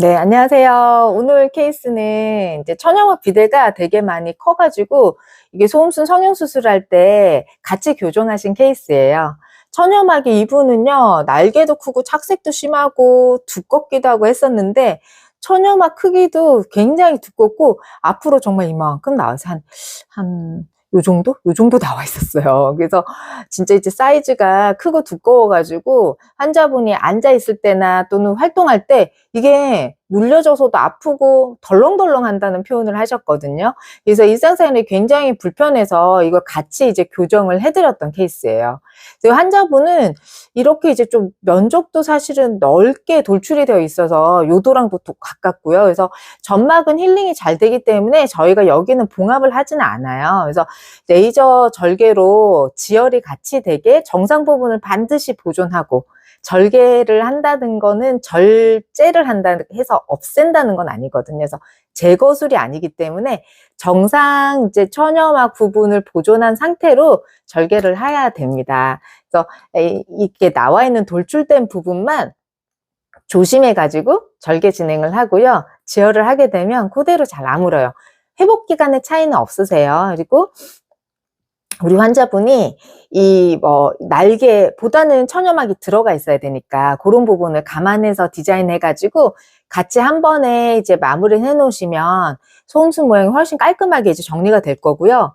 네, 안녕하세요. 오늘 케이스는 이제 천연막 비대가 되게 많이 커가지고 이게 소음순 성형수술할 때 같이 교정하신 케이스예요. 천연막이 이분은요, 날개도 크고 착색도 심하고 두껍기도 하고 했었는데 천연막 크기도 굉장히 두껍고 앞으로 정말 이만큼 나와서 한, 한, 요 정도? 요 정도 나와 있었어요. 그래서 진짜 이제 사이즈가 크고 두꺼워가지고 환자분이 앉아있을 때나 또는 활동할 때 이게 눌려져서도 아프고 덜렁덜렁 한다는 표현을 하셨거든요. 그래서 일상생활이 굉장히 불편해서 이걸 같이 이제 교정을 해드렸던 케이스예요. 환자분은 이렇게 이제 좀 면적도 사실은 넓게 돌출이 되어 있어서 요도랑도 또 가깝고요. 그래서 점막은 힐링이 잘 되기 때문에 저희가 여기는 봉합을 하지는 않아요. 그래서 레이저 절개로 지혈이 같이 되게 정상 부분을 반드시 보존하고 절개를 한다는 거는 절제를 한다 해서 없앤다는 건 아니거든요. 그래서 제거술이 아니기 때문에 정상 이제 천여막 부분을 보존한 상태로 절개를 해야 됩니다. 그래서 이렇게 나와 있는 돌출된 부분만 조심해 가지고 절개 진행을 하고요. 지혈을 하게 되면 그대로 잘 아물어요. 회복 기간의 차이는 없으세요. 그리고 우리 환자분이 이 뭐 날개보다는 천여막이 들어가 있어야 되니까 그런 부분을 감안해서 디자인해 가지고 같이 한 번에 이제 마무리를 해 놓으시면 소음순 모양이 훨씬 깔끔하게 이제 정리가 될 거고요.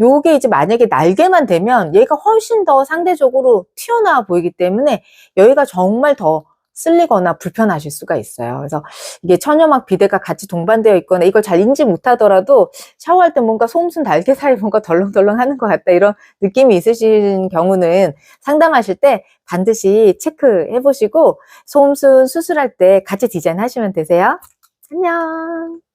요게 이제 만약에 날개만 되면 얘가 훨씬 더 상대적으로 튀어나와 보이기 때문에 여기가 정말 더 쓸리거나 불편하실 수가 있어요. 그래서 이게 천여막 비대가 같이 동반되어 있거나 이걸 잘 인지 못하더라도 샤워할 때 뭔가 소음순 날개 사이 뭔가 덜렁덜렁 하는 것 같다 이런 느낌이 있으신 경우는 상담하실 때 반드시 체크해 보시고 소음순 수술할 때 같이 디자인 하시면 되세요. 안녕.